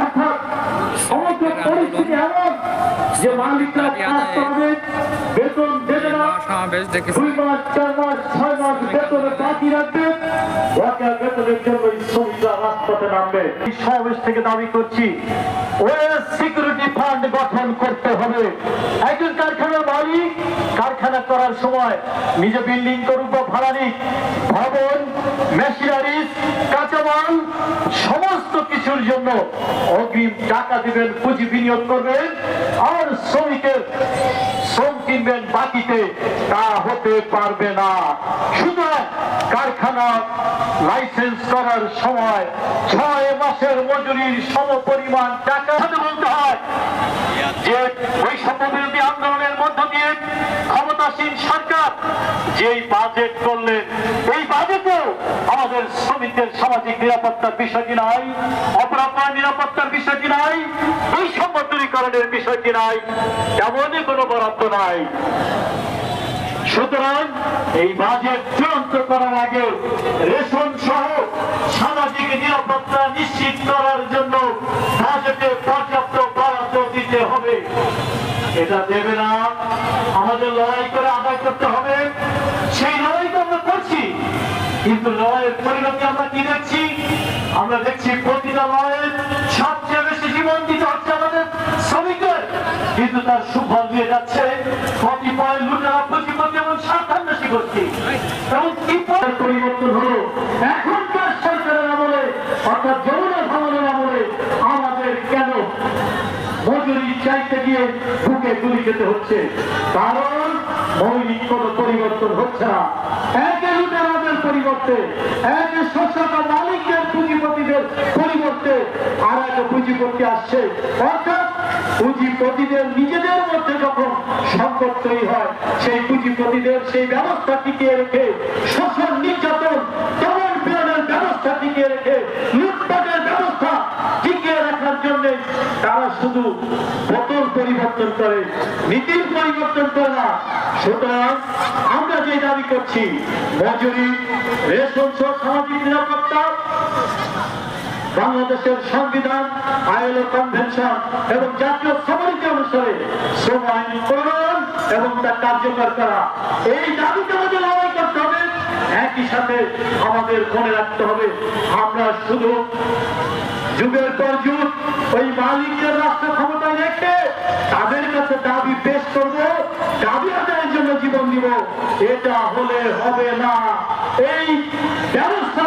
অর্থাৎ সমগ্র পরিস্থিতি এমন যে মালিকরা বেতন দেবে না। দুই মাস চার মাস ছয় মাস বেতনে বাকি রাখবে। বেতনের জন্য শ্রমিকরা রাজপথে নামবে। সমাবেশ থেকে দাবি করছি ওয়েস সিকিউরিটি ফান্ড গঠন করতে হবে। একজন কারখানার মালিক কারখানা করার সময় নিজে বিল্ডিং করুক বা ভাড়া নিক। ভবন মেশিনারিজ কাঁচামাল সমস্ত কিছুর জন্য অগ্রিম টাকা দিবেন, পুঁজি বিনিয়োগ করবেন, আর শ্রমিকের শ্রম কিনবেন বাকিতে, তা হতে পারবে না। সুতরাং কারখানা লাইসেন্স করার সময় ছয় মাসের মজুরির সম পরিমাণ টাকা বলতে হয়। যে বৈষম্য বিরোধী আন্দোলনের মধ্য দিয়ে ক্ষমতাসীন সরকার যেই বাজেট করলেন এই বাজেটেও আমাদের শ্রমিকদের সামাজিক নিরাপত্তার বিষয়টি নাই, অপরাধ নিরাপত্তার বিষয়টি নাই, বৈষম্য দূরীকরণের বিষয়টি নাই, তেমনই কোনো বরাদ্দ নাই। সুতরাং এই বাজেট চূড়ান্ত করার আগে রেশন সহ সামাজিক নিরাপত্তা নিশ্চিত করার জন্য বাজেটে পর্যাপ্ত বরাদ্দ দিতে হবে। এটা দেবে না। আমাদের লড়াই করে আদায় করতে হবে সেই লড়াই তো আমরা করছি কিন্তু লড়াইয়ের পরিণতি আমরা কি দেখছি? আমরা দেখছি প্রতিটা লড়াইয়ের সবচেয়ে বেশি জীবন দিতে হচ্ছে আমাদের শ্রমিকের। কিন্তু তার সুফল দিয়ে যাচ্ছে কতিপয় লুটেরা পুঁজিপতি এবং কি পরিবর্তন হলো? এখনকার সরকারের আমলে, অর্থাৎ যমুনা ভবনের আমলে আমাদের কেন মজুরি চাইতে গিয়ে বুকে গুলি খেতে হচ্ছে? কারণ মৌলিক কোনো পরিবর্তন হচ্ছে না। একে পরিবর্তে, এক শোষক মালিকদের পুঁজিপতিদের পরিবর্তে আর এক পুঁজিপতি আসছে। অর্থাৎ পুঁজিপতিদের নিজেদের মধ্যে যখন সংকট তৈরি হয়, সেই পুঁজিপতিদের সেই ব্যবস্থা টিকিয়ে রেখে শোষণ নির্যাতন দমন পীড়নের ব্যবস্থা টিকিয়ে রেখে লুটপাটের ব্যবস্থা টিকিয়ে রাখার জন্য তারা শুধু বোতল পরিবর্তন করে, নীতির পরিবর্তন করে না। সুতরাং আমরা যে দাবি করছি, মজুরি, রেশন সহ সামাজিক নিরাপত্তা, বাংলাদেশের সংবিধান আইএলও কনভেনশন এবং জাতীয় সমাজী অনুসারে শ্রম আইন প্রণয়ন এবং তা কার্যকর করা। এই দাবিতে আমাদের লড়াই করতে হবে। একই সাথে আমাদের মনে রাখতে হবে, আমরা শুধু যুগের পর যুগ ওই মালিকদের রাষ্ট্র ক্ষমতায় রেখে তাদের কাছে দাবি পেশ করব, দাবি আদায়ের জন্য জীবন দিব। এটা হলে হবে না। এই ব্যবস্থা